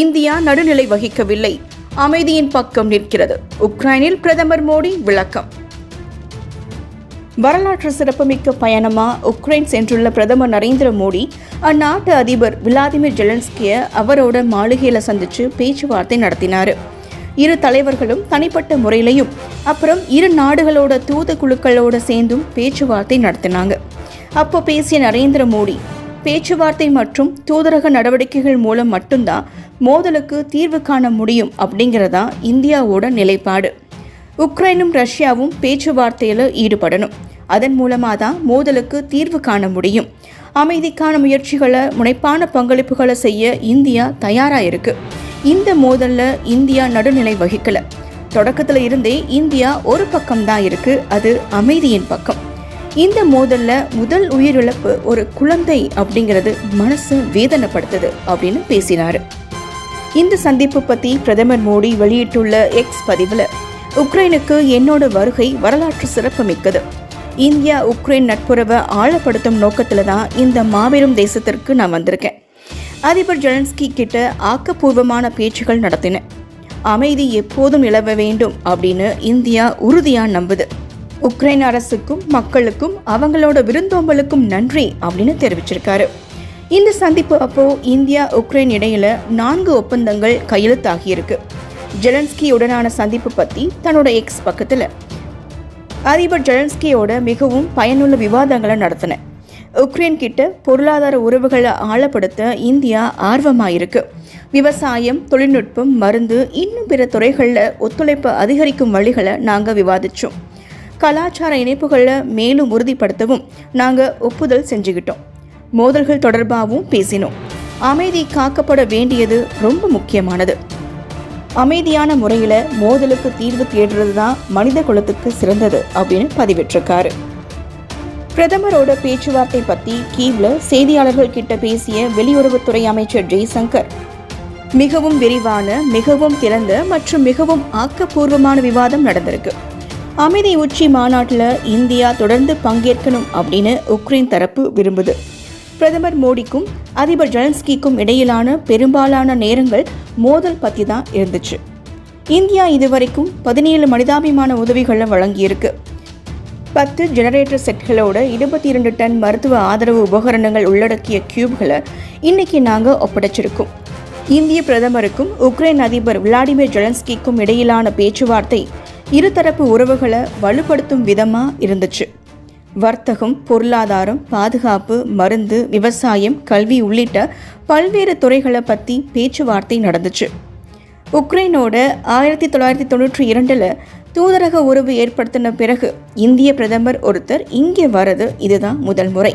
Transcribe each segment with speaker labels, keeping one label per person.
Speaker 1: India நடுநிலை வகிக்கவில்லை. அமைதியின் பக்கம் நிற்கிறது. உக்ரைனில் பிரதமர் மோடி விளக்கம். வரலாற்று சிறப்புமிக்க பயணமா உக்ரைன் சென்றுள்ள பிரதமர் நரேந்திர மோடி? அந்நாட்டு அதிபர் விளாடிமிர் ஜெலன்ஸ்கிய அவரோட மாளிகையில சந்திச்சு பேச்சுவார்த்தை நடத்தினார். இரு தலைவர்களும் தனிப்பட்ட முறையிலையும் அப்புறம் இரு நாடுகளோட தூதுக்குழுக்களோட சேர்ந்தும் பேச்சுவார்த்தை நடத்தினாங்க. அப்போ பேசிய நரேந்திர மோடி பேச்சுவார்த்தை மற்றும் தூதரக நடவடிக்கைகள் மூலம் மட்டும்தான் மோதலுக்கு தீர்வு காண முடியும் அப்படிங்கிறதா இந்தியாவோட நிலைப்பாடு. உக்ரைனும் ரஷ்யாவும் பேச்சுவார்த்தையில் ஈடுபடணும். அதன் மூலமாக தான் மோதலுக்கு தீர்வு காண முடியும். அமைதிக்கான முயற்சிகளை முனைப்பான பங்களிப்புகளை செய்ய இந்தியா தயாராக இருக்கு. இந்த மோதலில் இந்தியா நடுநிலை வகிக்கலை. தொடக்கத்தில் இருந்தே இந்தியா ஒரு பக்கம் தான் இருக்குது அது அமைதியின் பக்கம். இந்த மோதல்ல முதல் உயிரிழப்பு ஒரு குழந்தை அப்படிங்கிறது மனசு வேதனைப்படுத்துது அப்படின்னு பேசினாரு. இந்த சந்திப்பு பத்தி பிரதமர் மோடி வெளியிட்டுள்ள எக்ஸ் பதிவில் உக்ரைனுக்கு என்னோட வருகை வரலாற்று சிறப்புமிக்கது. இந்தியா உக்ரைன் நட்புறவை ஆழப்படுத்தும் நோக்கத்தில் தான் இந்த மாபெரும் தேசத்திற்கு நான் வந்திருக்கேன். அதிபர் ஜெலன்ஸ்கி கிட்ட ஆக்கப்பூர்வமான பேச்சுகள் நடத்தினேன் அமைதி எப்போதும் நிலவ வேண்டும் அப்படின்னு இந்தியா உறுதியாக நம்புது. உக்ரைன் அரசுக்கும் மக்களுக்கும் அவங்களோட விருந்தோம்பலுக்கும் நன்றி அப்படின்னு தெரிவிச்சிருக்காரு. இந்த சந்திப்பு அப்போ இந்தியா உக்ரைன் இடையில நான்கு ஒப்பந்தங்கள் கையெழுத்தாகியிருக்கு ஜெலன்ஸ்கியுடனான சந்திப்பு பத்தி தன்னோட எக்ஸ் பக்கத்துல. அதிபர் ஜெலன்ஸ்கியோட மிகவும் பயனுள்ள விவாதங்களை நடத்தின. உக்ரைன் கிட்ட பொருளாதார உறவுகளை ஆழப்படுத்த இந்தியா ஆர்வமாயிருக்கு. விவசாயம் தொழில்நுட்பம் மருந்து இன்னும் பிற துறைகளில் ஒத்துழைப்பு அதிகரிக்கும் வழிகளை நாங்கள் விவாதித்தோம் கலாச்சார இணைப்புகளை மேலும் உறுதிப்படுத்தவும் நாங்கள் ஒப்புதல் செஞ்சுக்கிட்டோம். மோதல்கள் தொடர்பாகவும் பேசினோம். அமைதி காக்கப்பட வேண்டியது ரொம்ப முக்கியமானது. அமைதியான முறையில் மோதலுக்கு தீர்வு தேடுறது தான் மனித குலத்துக்கு சிறந்தது அப்படின்னு பதிவிட்டிருக்காரு. பிரதமரோட பேச்சுவார்த்தை பற்றி கீவ்ல செய்தியாளர்கள் கிட்ட பேசிய வெளியுறவுத்துறை அமைச்சர் ஜெய்சங்கர் மிகவும் விரிவான மிகவும் திறந்த மற்றும் மிகவும் ஆக்கப்பூர்வமான விவாதம் நடந்திருக்கு. அமைதி உச்சி மாநாட்டில் இந்தியா தொடர்ந்து பங்கேற்கணும் அப்படின்னு உக்ரைன் தரப்பு விரும்புது. பிரதமர் மோடிக்கும் அதிபர் ஜெலன்ஸ்கிக்கும் இடையிலான பெரும்பாலான நேரங்கள் மோதல் பற்றி தான் இருந்துச்சு. இந்தியா இதுவரைக்கும் பதினேழு மனிதாபிமான உதவிகளை வழங்கியிருக்கு. பத்து ஜெனரேட்டர் செட்களோட இருபத்தி இரண்டு டன் மருத்துவ ஆதரவு உபகரணங்கள் உள்ளடக்கிய கியூப்களை இன்னைக்கு நாங்கள் ஒப்படைச்சிருக்கோம். இந்திய பிரதமருக்கும் உக்ரைன் அதிபர் விளாடிமிர் ஜெலன்ஸ்கிக்கும் இடையிலான பேச்சுவார்த்தை இருதரப்பு உறவுகளை வலுப்படுத்தும் விதமாக இருந்துச்சு. வர்த்தகம் பொருளாதாரம் பாதுகாப்பு மருந்து விவசாயம் கல்வி உள்ளிட்ட பல்வேறு துறைகளை பற்றி பேச்சுவார்த்தை நடந்துச்சு. உக்ரைனோட ஆயிரத்தி தொள்ளாயிரத்தி தொண்ணூற்றி இரண்டில் தூதரக உறவு ஏற்படுத்தின பிறகு இந்திய பிரதமர் ஒருத்தர் இங்கே வரது இதுதான் முதல் முறை.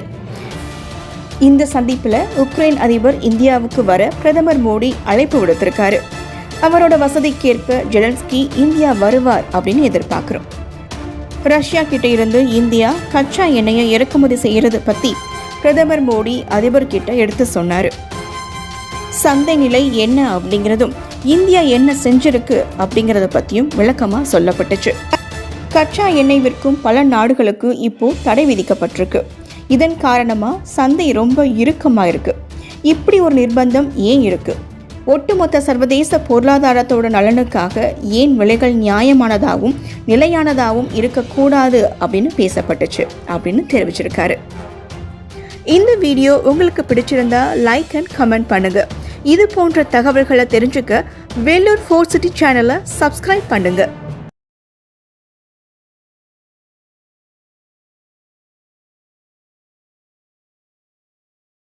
Speaker 1: இந்த சந்திப்பில் உக்ரைன் அதிபர் இந்தியாவுக்கு வர பிரதமர் மோடி அழைப்பு விடுத்திருக்காரு. அவரோட வசதிக்கேற்ப ஜெலன்ஸ்கி இந்தியா வருவார் அப்படின்னு எதிர்பார்க்குறோம். ரஷ்யா கிட்ட இருந்து இந்தியா கச்சா எண்ணெயை இறக்குமதி செய்யறது பற்றி பிரதமர் மோடி அதிபர் கிட்ட எடுத்து சொன்னார். சந்தை நிலை என்ன அப்படிங்கிறதும் இந்தியா என்ன செஞ்சிருக்கு அப்படிங்கிறத பற்றியும் விளக்கமாக சொல்லப்பட்டுச்சு. கச்சா எண்ணெய் விற்கும் பல நாடுகளுக்கு இப்போ தடை விதிக்கப்பட்டிருக்கு. இதன் காரணமாக சந்தை ரொம்ப இறுக்கமாக இருக்கு இப்படி ஒரு நிர்பந்தம் ஏன் இருக்குது ஒட்டுமொத்த சர்வதேச பொருளாதாரத்தோட நலனுக்காக ஏன் விலைகள் நியாயமானதாகவும் நிலையானதாகவும் இருக்கக்கூடாது அப்படின்னு பேசப்பட்டுச்சு அப்படின்னு தெரிவிச்சிருக்காரு. இந்த வீடியோ உங்களுக்கு பிடிச்சிருந்தா லைக் அண்ட் கமெண்ட் பண்ணுங்க. இது போன்ற தகவல்களை தெரிஞ்சுக்க வேலூர் ஃபோர் சிட்டி சேனலை சப்ஸ்கிரைப் பண்ணுங்கள்